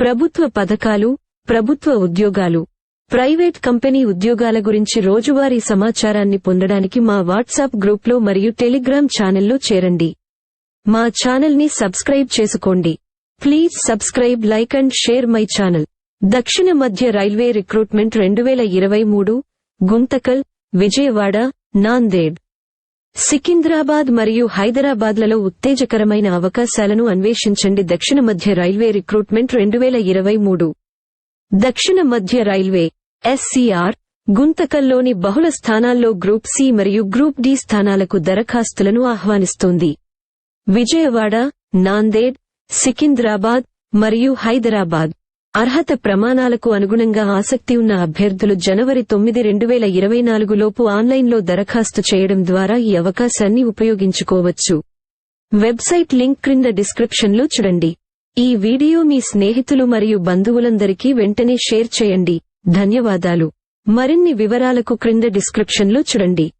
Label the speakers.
Speaker 1: ప్రభుత్వ పథకాలు ప్రభుత్వ ఉద్యోగాలు. ప్రైవేట్ కంపెనీ ఉద్యోగాల గురించి రోజువారీ సమాచారాన్ని పొందడానికి మా వాట్సాప్ గ్రూప్లో మరియు టెలిగ్రామ్ ఛానల్లో చేరండి. మా ఛానల్ని సబ్స్క్రైబ్ చేసుకోండి. Please subscribe like and share my channel. దక్షిణ మధ్య రైల్వే రిక్రూట్మెంట్ రెండు వేల ఇరవై మూడు గుంతకల్ విజయవాడ నాందేడ్. సికింద్రాబాద్ మరియు హైదరాబాద్లలో ఉత్తేజకరమైన అవకాశాలను అన్వేషించండి. దక్షిణ మధ్య రైల్వే రిక్రూట్మెంట్ రెండు వేల ఇరవై మూడు. దక్షిణ మధ్య రైల్వే ఎస్సీఆర్ గుంతకల్లోని బహుళ స్థానాల్లో గ్రూప్ సి మరియు గ్రూప్ డి స్థానాలకు దరఖాస్తులను ఆహ్వానిస్తోంది. విజయవాడ నాందేడ్ సికింద్రాబాద్ మరియు హైదరాబాద్. అర్హత ప్రమాణాలకు అనుగుణంగా ఆసక్తి ఉన్న అభ్యర్థులు జనవరి తొమ్మిది రెండు వేల ఇరవై నాలుగులోపు ఆన్లైన్లో దరఖాస్తు చేయడం ద్వారా ఈ అవకాశాన్ని ఉపయోగించుకోవచ్చు. వెబ్సైట్ లింక్ క్రింద డిస్క్రిప్షన్లో చూడండి. ఈ వీడియో మీ స్నేహితులు మరియు బంధువులందరికీ వెంటనే షేర్ చేయండి. ధన్యవాదాలు. మరిన్ని వివరాలకు క్రింద డిస్క్రిప్షన్లో చూడండి.